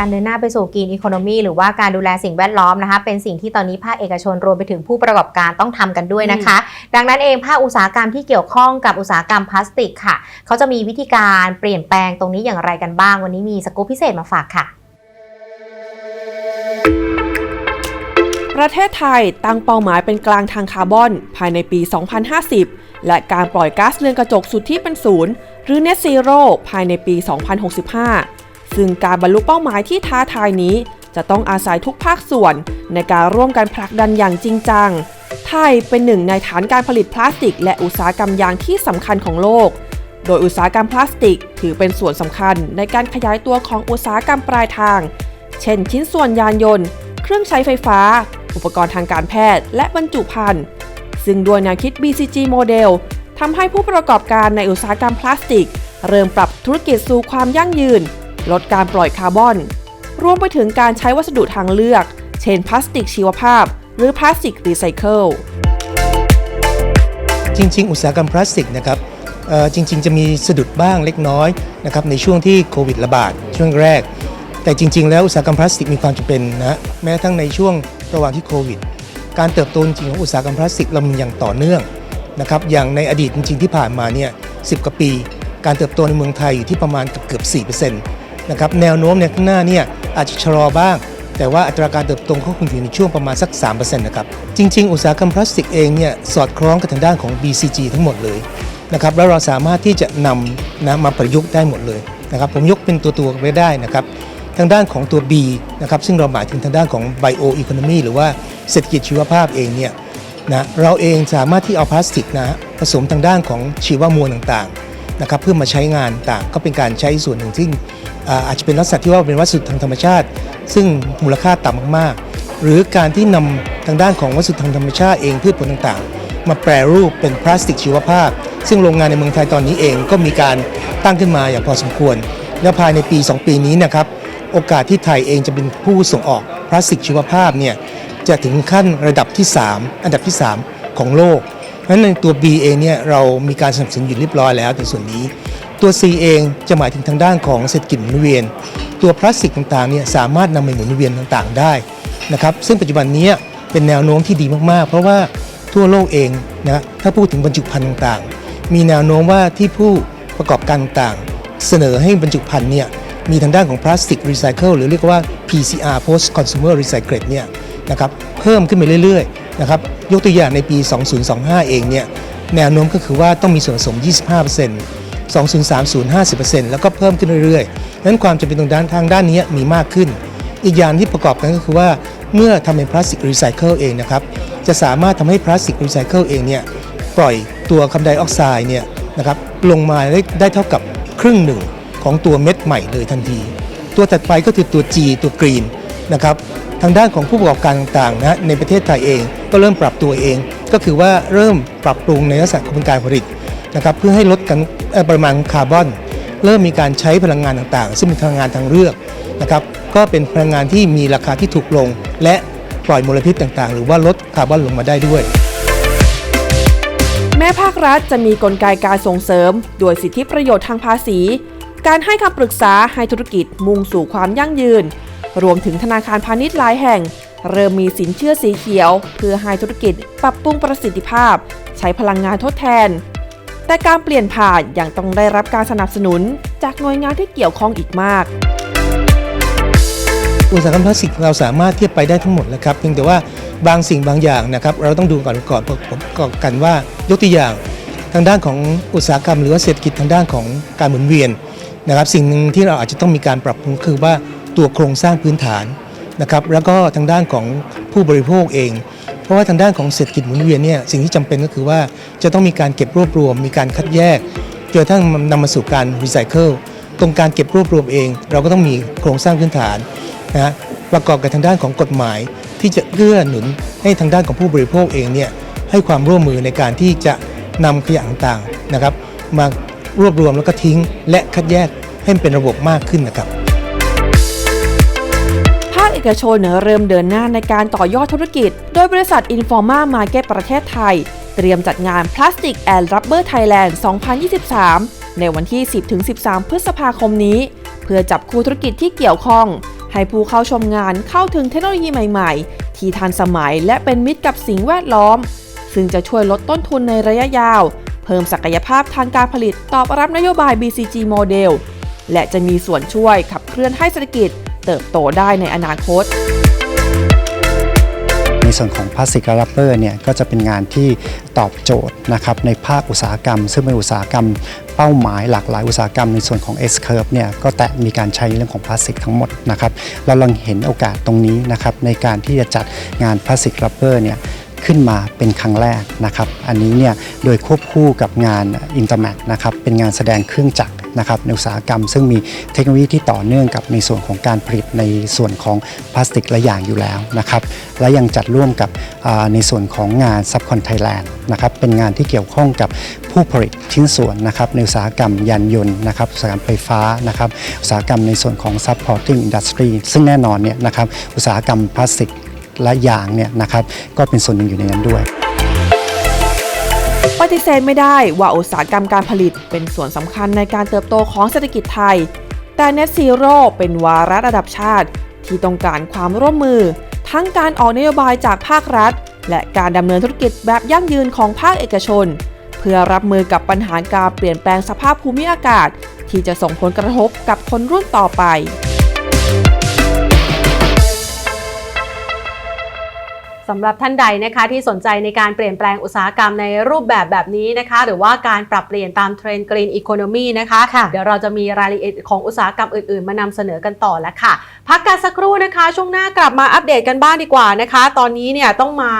การเดินหน้าไปสู่กรีนอีโคโนมีหรือว่าการดูแลสิ่งแวดล้อมนะคะ เป็นสิ่งที่ตอนนี้ภาคเอกชนรวมไปถึงผู้ประกอบการต้องทำกันด้วยนะคะ ดังนั้นเองภาคอุตสาหกรรมที่เกี่ยวข้องกับอุตสาหกรรมพลาสติกค่ะ เขาจะมีวิธีการเปลี่ยนแปลงตรงนี้อย่างไรกันบ้าง วันนี้มีสกู๊ปพิเศษมาฝากค่ะประเทศไทยตั้งเป้าหมายเป็นกลางทางคาร์บอน ภายในปี 2050 และการปล่อยก๊าซเรือนกระจกสุดที่เป็นศูนย์ หรือ Net Zero ภายในปี 2065 ซึ่งการบรรลุเป้าหมายที่ท้าทายนี้ จะต้องอาศัยทุกภาคส่วน ในการร่วมกันผลักดันอย่างจริงจัง ไทยเป็นหนึ่งในฐานการผลิตพลาสติก และอุตสาหกรรมยางที่สำคัญของโลก โดยอุตสาหกรรมพลาสติก ถือเป็นส่วนสำคัญในการขยายตัวของอุตสาหกรรมปลายทาง เช่น ชิ้นส่วนยานยนต์ เครื่องใช้ไฟฟ้า อุปกรณ์ทางการแพทย์ และบรรจุภัณฑ์ ซึ่งด้วยแนวคิด BCG โมเดลทำให้ผู้ประกอบการในอุตสาหกรรมพลาสติก เริ่มปรับธุรกิจสู่ความยั่งยืน ลดการปล่อยคาร์บอน รวมไปถึงการใช้วัสดุทางเลือก เช่นพลาสติกชีวภาพ หรือพลาสติกรีไซเคิล จริง ๆ อุตสาหกรรมพลาสติกนะครับจริง ๆ จะมีสะดุดบ้างเล็กน้อยนะครับในช่วงที่โควิดระบาดช่วงแรก แต่จริง ๆ แล้วอุตสาหกรรมพลาสติกมีความจำเป็นนะแม้ทั่งในช่วงระหว่างที่โควิด การเติบโตจริงของอุตสาหกรรมพลาสติกเรามีอย่างต่อเนื่องนะครับอย่างในอดีตจริง ๆ ที่ผ่านมาเนี่ยสิกว่าปี การเติบโตในเมืองไทยอยู่ที่ประมาณเกือบ 4%น นะครับแนวโน้มในข้างหน้าเนี่ยอาจจะชะลอบ้าง แต่ว่าอัตราการเติบโตก็คงอยู่ในช่วงประมาณสัก 3%นะครับจริง ๆ อุตสาหกรรมพลาสติกเองเนี่ยสอดคล้องกับทางด้านของ BCG ทั้งหมดเลยนะครับแล้วเราสามารถที่จะนำนะมาประยุกต์ได้หมดเลยนะครับผมยกเป็นตัวๆไว้ได้นะครับทางด้านของตัว B นะครับซึ่งเราหมายถึงทางด้านของ Bio Economy หรือว่าเศรษฐกิจชีวภาพเองเนี่ยนะเราเองสามารถที่เอาพลาสติกนะผสมทางด้านของชีวมวลต่างๆ นะครับเพื่อมาใช้งานต่างก็เป็นการใช้ส่วนหนึ่งที่อาจจะเป็นลักษณะที่ว่าเป็นวัสดุทางธรรมชาติ ซึ่งมูลค่าต่ำมากๆ หรือการที่นำทางด้านของวัสดุทางธรรมชาติเองพืชผลต่างๆ มาแปรรูปเป็นพลาสติกชีวภาพ ซึ่งโรงงานในเมืองไทยตอนนี้เองก็มีการตั้งขึ้นมาอย่างพอสมควร และภายในปี 2 ปีนี้นะครับโอกาสที่ไทยเองจะเป็นผู้ส่งออกพลาสติกชีวภาพเนี่ยจะถึงขั้นระดับที่ 3 อันดับที่ 3 ของโลก ราะฉะนั้นในตัว B เองเนี่ยเรามีการสนับสนุนอยู่เรียบร้อยแล้วในส่วนนี้ ตัว C เองจะหมายถึงทางด้านของเศรษฐกิจหมุนเวียน ตัวพลาสติกต่างๆเนี่ยสามารถนำไปหมุนเวียนต่างๆได้นะครับซึ่งปัจจุบันนี้เป็นแนวโน้มที่ดีมากๆ เพราะว่าทั่วโลกเองนะถ้าพูดถึงบรรจุภัณฑ์ต่างๆ มีแนวโน้มว่าที่ผู้ประกอบการต่างๆ เสนอให้บรรจุภัณฑ์เนี่ยมีทางด้านของพลาสติกรีไซเคิลหรือเรียกว่า PCR Post Consumer Recycled เนี่ยนะครับเพิ่มขึ้นไปเรื่อยๆ นะครับยกตัวอย่างในปี 2025 เองเนี่ยแนวโน้มก็คือว่าต้องมีส่วนผสม 25% 2030 50%แล้วก็เพิ่มขึ้นเรื่อยๆนั้นความจำเป็นตรงด้านทางด้านนี้มีมากขึ้น อีกอย่างที่ประกอบกันก็คือว่าเมื่อทำเป็นพลาสติกรีไซเคิลเองนะครับจะสามารถทำให้พลาสติกรีไซเคิลเองเนี่ยปล่อยตัวคาร์บอนไดออกไซด์เนี่ยนะครับลงมาได้ได้เท่ากับครึ่งหนึ่งของตัวเม็ดใหม่เลยทันที ตัวถัดไปก็คือตัว G ตัวกรีนนะครับ ทางด้านของผู้ประกอบการต่างๆนะในประเทศไทยเองก็เริ่มปรับตัวเอง ก็คือว่าเริ่มปรับปรุงในลักษณะกระบวนการผลิตนะครับเพื่อให้ลดกันเอ่อปริมาณคาร์บอน เริ่มมีการใช้พลังงานต่างๆ ซึ่งเป็นพลังงานทางเลือกนะครับก็เป็นพลังงานที่มีราคาที่ถูกลง และปล่อยมลพิษต่างๆ หรือว่าลดคาร์บอนลงมาได้ด้วยแม้ภาครัฐจะมีกลไกการส่งเสริมด้วยสิทธิประโยชน์ทางภาษี การให้คำปรึกษาให้ธุรกิจมุ่งสู่ความยั่งยืน รวมถึงธนาคารพาณิชย์หลายแห่ง เริ่มมีสินเชื่อสีเขียว เพื่อให้ธุรกิจปรับปรุงประสิทธิภาพ ใช้พลังงานทดแทน แต่การเปลี่ยนผ่านยังต้องได้รับการสนับสนุน จากหน่วยงานที่เกี่ยวข้องอีกมากอุตสาหกรรมพลาสติกเราสามารถเทียบไปได้ทั้งหมดแล้วครับเพียงแต่ว่าบางสิ่งบางอย่างนะครับ เราต้องดูก่อนก่อนประกอบกันว่ายกตัวอย่าง ทางด้านของอุตสาหกรรม หรือว่าเศรษฐกิจทางด้านของการหมุนเวียนนะครับ สิ่งหนึ่งที่เราอาจจะต้องมีการปรับปรุงคือว่า ตัวโครงสร้างพื้นฐานนะครับแล้วก็ทางด้านของผู้บริโภคเอง เพราะว่าทางด้านของเศรษฐกิจหมุนเวียนเนี่ยสิ่งที่จำเป็นก็คือว่าจะต้องมีการเก็บรวบรวม มีการคัดแยกจนกระทั่งนำมาสู่การรีไซเคิลตรงการเก็บรวบรวมเอง เราก็ต้องมีโครงสร้างพื้นฐานนะฮะประกอบกับทางด้านของกฎหมาย ที่จะเกื้อหนุนให้ทางด้านของผู้บริโภคเองเนี่ยให้ความร่วมมือในการที่จะนำขยะต่างๆนะครับ มารวบรวมแล้วก็ทิ้ง และคัดแยกให้เป็นระบบมากขึ้นนะครับ เอกชนเริ่มเดินหน้าในการต่อยอดธุรกิจ โดยบริษัท Informa Market ประเทศไทย เตรียมจัดงาน Plastic and Rubber Thailand 2023 ในวันที่ 10-13 พฤษภาคมนี้ เพื่อจับคู่ธุรกิจที่เกี่ยวข้อง ให้ผู้เข้าชมงานเข้าถึงเทคโนโลยีใหม่ๆ ที่ทันสมัยและเป็นมิตรกับสิ่งแวดล้อม ซึ่งจะช่วยลดต้นทุนในระยะยาว เพิ่มศักยภาพทางการผลิตตอบรับนโยบาย BCG โมเดลและจะมีส่วนช่วยขับเคลื่อนให้เศรษฐกิจ เติบโตได้ในอนาคต ในส่วนของพลาสติกแรับเบอร์เนี่ยก็จะเป็นงานที่ตอบโจทย์นะครับในภาคอุตสาหกรรม ซึ่งเป็นอุตสาหกรรมเป้าหมายหลากหลายอุตสาหกรรมในส่วนของ S curve เนี่ยก็แตะมีการใช้เรื่องของพลาสติกทั้งหมดนะครับเราลังเห็นโอกาสตรงนี้นะครับในการที่จะจัดงานพลาสติกรับเบอร์เนี่ยขึ้นมาเป็นครั้งแรกนะครับ อันนี้เนี่ยโดยควบคู่กับงาน i n t e r m a t นะครับเป็นงานแสดงเครื่องจักร นะครับในอุตสาหกรรม ซึ่งมีเทคโนโลยีที่ต่อเนื่องกับในส่วนของการผลิตในส่วนของพลาสติกและอย่างอยู่แล้วนะครับและยังจัดร่วมกับในส่วนของงาน Subcon Thailand นะครับเป็นงานที่เกี่ยวข้องกับผู้ผลิตชิ้นส่วนนะครับในอุตสาหกรรมยานยนต์นะครับอุตสาหกรรมไฟฟ้านะครับอุตสาหกรรมในส่วนของ Supporting Industry ซึ่งแน่นอนเนี่ยนะครับอุตสาหกรรมพลาสติกและยางเนี่ยนะครับก็เป็นส่วนหนึ่งอยู่ในนั้นด้วย ปฏิเสธไม่ได้ว่าอุตสาหกรรมการผลิตเป็นส่วนสำคัญในการเติบโตของเศรษฐกิจไทย แต่ Net Zero เป็นวาระระดับชาติ ที่ต้องการความร่วมมือ ทั้งการออกนโยบายจากภาครัฐ และการดำเนินธุรกิจแบบยั่งยืนของภาคเอกชน เพื่อรับมือกับปัญหาการเปลี่ยนแปลงสภาพภูมิอากาศ ที่จะส่งผลกระทบกับคนรุ่นต่อไป สำหรับท่านใดนะคะที่สนใจในการเปลี่ยนแปลงอุตสาหกรรมในรูปแบบแบบนี้นะคะ หรือว่าการปรับเปลี่ยนตามเทรนด์ Green Economy นะคะค่ะเดี๋ยวเราจะมีรายละเอียดของอุตสาหกรรมอื่นๆ มานำเสนอกันต่อแล้วค่ะ พักกันสักครู่นะคะ ช่วงหน้ากลับมาอัปเดตกันบ้างดีกว่านะคะ ตอนนี้เนี่ยต้องมา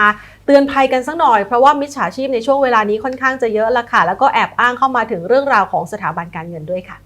เตือนภัยกันสักหน่อย เพราะว่ามิจฉาชีพในช่วงเวลานี้ค่อนข้างจะเยอะละค่ะ แล้วก็แอบอ้างเข้ามาถึงเรื่องราวของสถาบันการเงินด้วยค่ะ